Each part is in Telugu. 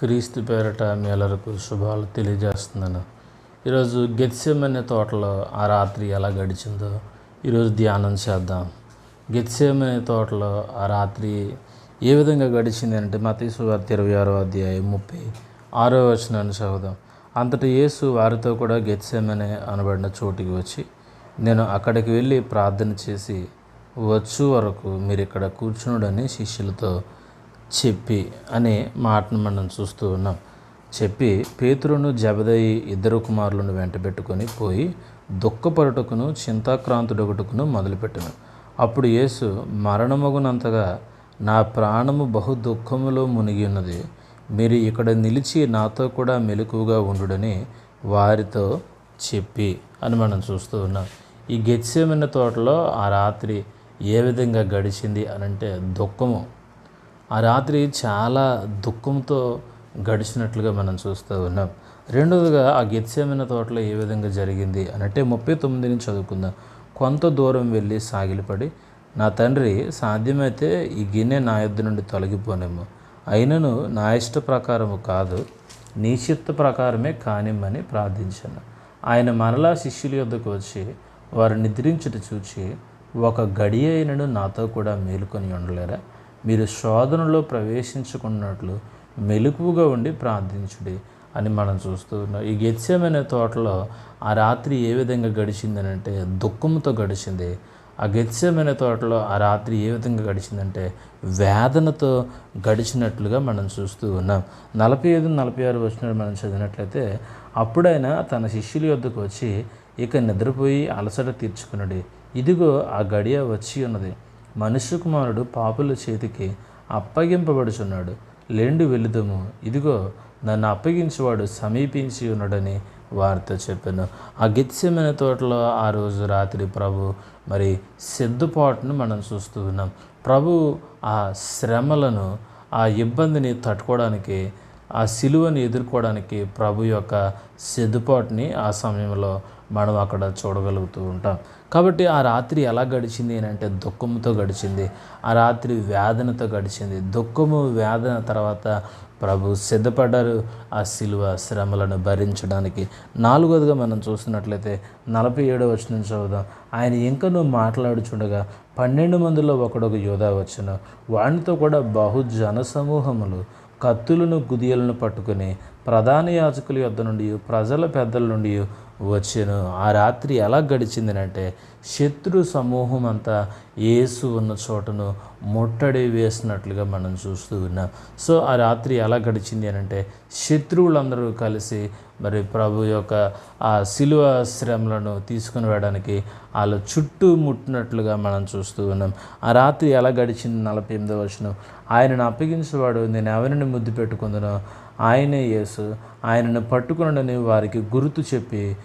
క్రీస్తు పేరట మీ అందరకు శుభాలు తెలియజేస్తున్నాను. ఈరోజు గెత్సేమనే తోటలో ఆ రాత్రి ఎలా గడిచిందో ఈరోజు ధ్యానం చేద్దాం. గెత్సేమనే తోటలో ఆ రాత్రి ఏ విధంగా గడిచింది అంటే మతీసు వార్త ఇరవై ఆరో అధ్యాయం ముప్పై ఆరో వచనాన్ని చదువుదాం. అంతటి యేసు వారితో కూడా గెత్సేమనే అనబడిన చోటికి వచ్చి నేను అక్కడికి వెళ్ళి ప్రార్థన చేసి వచ్చు వరకు మీరు ఇక్కడ కూర్చునుడని శిష్యులతో చెప్పి అనే మాటను మనం చూస్తూ ఉన్నాం. చెప్పి పేతురును జబదయి ఇద్దరు కుమారులను వెంటబెట్టుకొని పోయి దుఃఖపరుటకును చింతాక్రాంతుడొకటుకును మొదలుపెట్టను. అప్పుడు యేసు మరణమగునంతగా నా ప్రాణము బహు దుఃఖములో మునిగి ఉన్నది. మీరు ఇక్కడ నిలిచి నాతో కూడా మెలకువగా ఉండుడని వారితో చెప్పి అని మనం చూస్తూ ఉన్నాం. ఈ గెత్సేమైన తోటలో ఆ రాత్రి ఏ విధంగా గడిచింది అని అంటే దుఃఖము ఆ రాత్రి చాలా దుఃఖంతో గడిచినట్లుగా మనం చూస్తూ ఉన్నాం. రెండవదిగా ఆ గెత్సేమైన తోటలో ఏ విధంగా జరిగింది అనంటే ముప్పై తొమ్మిది నుంచి చదువుకుందాం. కొంత దూరం వెళ్ళి సాగిలపడి నా తండ్రి సాధ్యమైతే ఈ గిన్నె నా యొద్ద నుండి తొలగిపోనేమో అయినను నా ఇష్ట ప్రకారము కాదు నీ చిత్త ప్రకారమే కానిమ్మని ప్రార్థించాను. ఆయన మరలా శిష్యుల యొద్దకు వచ్చి వారు నిద్రించుట చూచి ఒక గడియైనను నాతో కూడా మేలుకొని ఉండలేరా? మీరు శోధనలో ప్రవేశించుకున్నట్లు మెలకువగా ఉండి ప్రార్థించుడి అని మనం చూస్తూ ఉన్నాం. ఈ గెత్స్యమైన తోటలో ఆ రాత్రి ఏ విధంగా గడిచిందనంటే దుఃఖంతో గడిచింది. ఆ గెత్స్యమైన తోటలో ఆ రాత్రి ఏ విధంగా గడిచిందంటే వేదనతో గడిచినట్లుగా మనం చూస్తూ ఉన్నాం. నలభై ఐదు నలభై ఆరు వచ్చినట్టు మనం చదివినట్లయితే అప్పుడైనా తన శిష్యుల యొద్దకు వచ్చి ఇక నిద్రపోయి అలసట తీర్చుకున్నాడు ఇదిగో ఆ గడియ వచ్చి ఉన్నది. మనుష్య కుమారుడు పాపుల చేతికి అప్పగింపబడుచున్నాడు. లేండి వెళుదము ఇదిగో నన్ను అప్పగించేవాడు సమీపించి ఉన్నాడని వార్త చెప్పాను. ఆ గిత్స్యమైన తోటలో ఆ రోజు రాత్రి ప్రభు మరి సిద్ధపాటును మనం చూస్తూ ఉన్నాం. ప్రభు ఆ శ్రమలను ఆ ఇబ్బందిని తట్టుకోవడానికి ఆ సిలువను ఎదుర్కోవడానికి ప్రభు యొక్క సిద్ధపాటుని ఆ సమయంలో మనం అక్కడ చూడగలుగుతూ ఉంటాం. కాబట్టి ఆ రాత్రి ఎలా గడిచింది అని అంటే దుఃఖంతో గడిచింది. ఆ రాత్రి వేదనతో గడిచింది. దుఃఖము వేదన తర్వాత ప్రభు సిద్ధపడ్డారు ఆ సిలువ శ్రమలను భరించడానికి. నాలుగోదిగా మనం చూస్తున్నట్లయితే నలభై ఏడో వచ్చిన చదువుదాం. ఆయన ఇంకనూ మాట్లాడుచుండగా పన్నెండు మందిలో ఒకడొక యోధా వచ్చును. వానితో కూడా బహు జనసమూహములు కత్తులను గుదియలను పట్టుకుని ప్రధాన యాజకుల యొద్ద నుండి ప్రజల పెద్దల నుండి వచ్చాను. ఆ రాత్రి ఎలా గడిచిందనంటే శత్రు సమూహం అంతా ఏసు ఉన్న చోటను ముట్టడి వేసినట్లుగా మనం చూస్తూ ఉన్నాం. సో ఆ రాత్రి ఎలా గడిచింది అని అంటే శత్రువులందరూ కలిసి మరి ప్రభు యొక్క ఆ శిలువ శ్రమలను తీసుకుని వెళ్ళడానికి వాళ్ళ చుట్టూ ముట్టినట్లుగా మనం చూస్తూ ఉన్నాం. ఆ రాత్రి ఎలా గడిచింది? నలభై ఎనిమిదో వచ్చిన ఆయనను అప్పగించేవాడు నేను ఎవరిని ముద్దు పెట్టుకుందనో ఆయనే యేసు. ఆయనను పట్టుకునని వారికి గుర్తు చెప్పి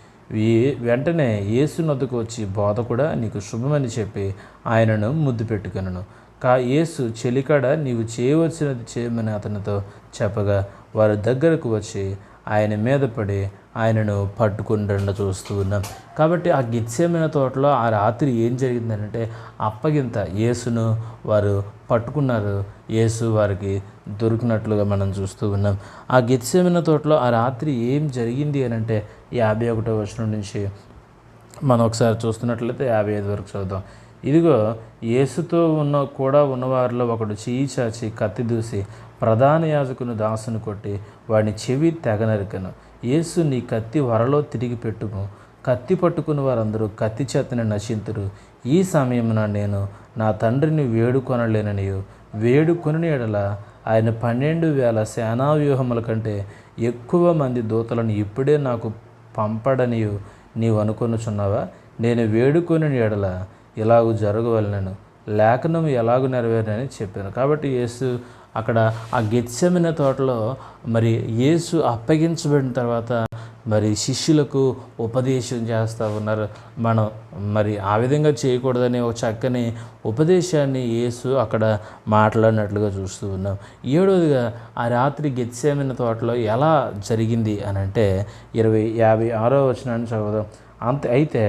వెంటనే యేసు నొద్దకు వచ్చి బోధ కూడా నీకు శుభమని చెప్పి ఆయనను ముద్దు పెట్టుకునను. కా యేసు చెలికాడ నీవు చేయవలసినది చేయమని అతనితో చెప్పగా వారి దగ్గరకు వచ్చి ఆయన మీద పడి ఆయనను పట్టుకుంటుండ చూస్తూ ఉన్నాం. కాబట్టి ఆ గిత్సేమైన తోటలో ఆ రాత్రి ఏం జరిగిందంటే అప్పగింత యేసును వారు పట్టుకున్నారు. యేసు వారికి దొరికినట్లుగా మనం చూస్తూ ఉన్నాం. ఆ గిత్సేమైన తోటలో ఆ రాత్రి ఏం జరిగింది అని అంటే యాభై ఒకటో వచనం నుంచి మనం ఒకసారి చూస్తున్నట్లయితే యాభై ఐదు వరకు చదువుదాం. ఇదిగో యేసుతో ఉన్న కూడా ఉన్నవారిలో ఒకడు చేయి చాచి కత్తి దూసి ప్రధాన యాజకుని దాసును కొట్టి వాడిని చెవి తెగనరికను యేసు నీ కత్తి వరలో తిరిగి పెట్టుము. కత్తి పట్టుకుని వారందరూ కత్తి చేతని నశింతురు. ఈ సమయమున నేను నా తండ్రిని వేడుకొనలేననియు. వేడుకొని ఎడల ఆయన పన్నెండు వేల సేనా వ్యూహముల కంటే ఎక్కువ మంది దూతలను ఇప్పుడే నాకు పంపడనియు. నీవు అనుకొనుచున్నావా? నేను వేడుకొని ఎడల ఇలాగూ జరగవలనను. లేఖనం ఎలాగూ నెరవేరని చెప్పాను. కాబట్టి యేసు అక్కడ ఆ గెత్సెమిన తోటలో మరి యేసు అప్పగించబడిన తర్వాత మరి శిష్యులకు ఉపదేశం చేస్తూ ఉన్నారు. మనం మరి ఆ విధంగా చేయకూడదని ఒక చక్కని ఉపదేశాన్ని యేసు అక్కడ మాట్లాడినట్లుగా చూస్తూ ఉన్నాం. ఏడవదిగా ఆ రాత్రి గెత్సేమిన తోటలో ఎలా జరిగింది అని అంటే ఇరవై యాభై ఆరో వచనాన్ని చదువుదాం. అంత అయితే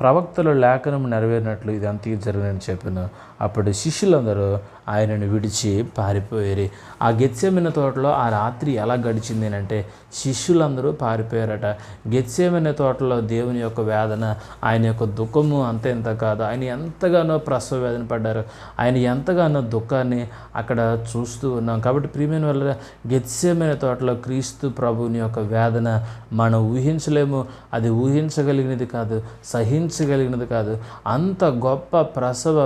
ప్రవక్తల లేఖనం నెరవేరినట్లు ఇది అంతగా జరిగినని చెప్పిన. అప్పుడు శిష్యులందరూ ఆయనను విడిచి పారిపోయారు. ఆ గెత్సేమైన తోటలో ఆ రాత్రి ఎలా గడిచింది అంటే శిష్యులందరూ పారిపోయారట. గెత్సేమైన తోటలో దేవుని యొక్క వేదన ఆయన యొక్క దుఃఖము అంత ఎంత కాదు. ఆయన ఎంతగానో ప్రసవ వేదన పడ్డారు. ఆయన ఎంతగానో దుఃఖాన్ని అక్కడ చూస్తూ ఉన్నాం. కాబట్టి ప్రియమైన వల్ల గెత్సేమైన తోటలో క్రీస్తు ప్రభుని యొక్క వేదన మనం ఊహించలేము. అది ఊహించగలిగినది కాదు సహించగలిగినది కాదు. అంత గొప్ప ప్రసవ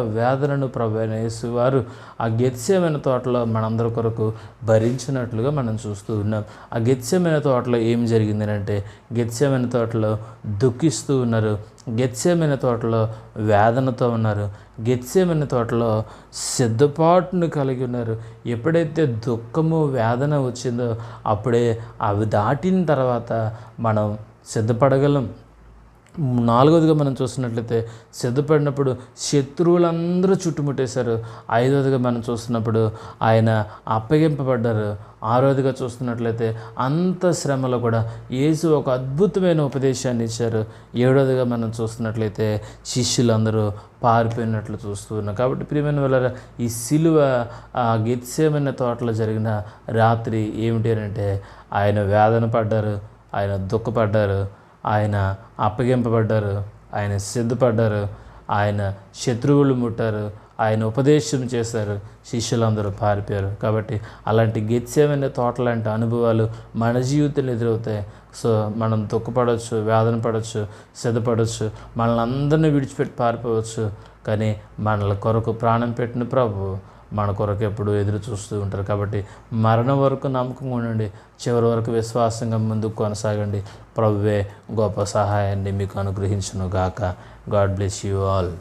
వేదనను ప్రభు వారు ఆ గెత్సేమైన తోటలో మనందరి కొరకు భరించినట్లుగా మనం చూస్తూ ఉన్నాం. ఆ గెత్సేమైన తోటలో ఏం జరిగింది అంటే తోటలో దుఃఖిస్తూ ఉన్నారు. గెత్సేమైన తోటలో వేదనతో ఉన్నారు. గెత్సేమైన తోటలో సిద్ధపాటును కలిగి ఉన్నారు. ఎప్పుడైతే దుఃఖము వేదన వచ్చిందో అప్పుడే అవి దాటిన తర్వాత మనం సిద్ధపడగలం. నాలుగోదిగా మనం చూస్తున్నట్లయితే సిద్ధపడినప్పుడు శత్రువులందరూ చుట్టుముట్టేశారు. ఐదవదిగా మనం చూస్తున్నప్పుడు ఆయన అప్పగింపబడ్డారు. ఆరోదిగా చూస్తున్నట్లయితే అంత శ్రమలో కూడా యేసు ఒక అద్భుతమైన ఉపదేశాన్ని ఇచ్చారు. ఏడోదిగా మనం చూస్తున్నట్లయితే శిష్యులందరూ పారిపోయినట్లు చూస్తూ ఉన్నాం కాబట్టి ప్రియమైన వాళ్ళ ఈ సిలువ ఆ గిత్సేమైన తోటలో జరిగిన రాత్రి ఏమిటి అంటే ఆయన వేదన పడ్డారు ఆయన దుఃఖపడ్డారు ఆయన అప్పగింపబడ్డారు ఆయన సిద్ధపడ్డారు ఆయన శత్రువులు ముట్టారు ఆయన ఉపదేశం చేశారు శిష్యులందరూ పారిపోయారు. కాబట్టి అలాంటి గెత్సేమైన తోట లాంటి అనుభవాలు మన జీవితంలో ఎదురవుతాయి. సో మనం దుఃఖపడవచ్చు వేదన పడవచ్చు సిద్ధపడవచ్చు మనల్ని అందరినీ విడిచిపెట్టి పారిపోవచ్చు. కానీ మనల కొరకు ప్రాణం పెట్టిన ప్రభు మన కొరకు ఎప్పుడు ఎదురు చూస్తూ ఉంటారు. కాబట్టి మరణం వరకు నమ్మకంగా ఉండండి. చివరి వరకు విశ్వాసంగా ముందుకు కొనసాగండి. ప్రభువే గొప్ప సహాయాన్ని మీకు అనుగ్రహించును గాక గాడ్ బ్లెస్ యూ ఆల్.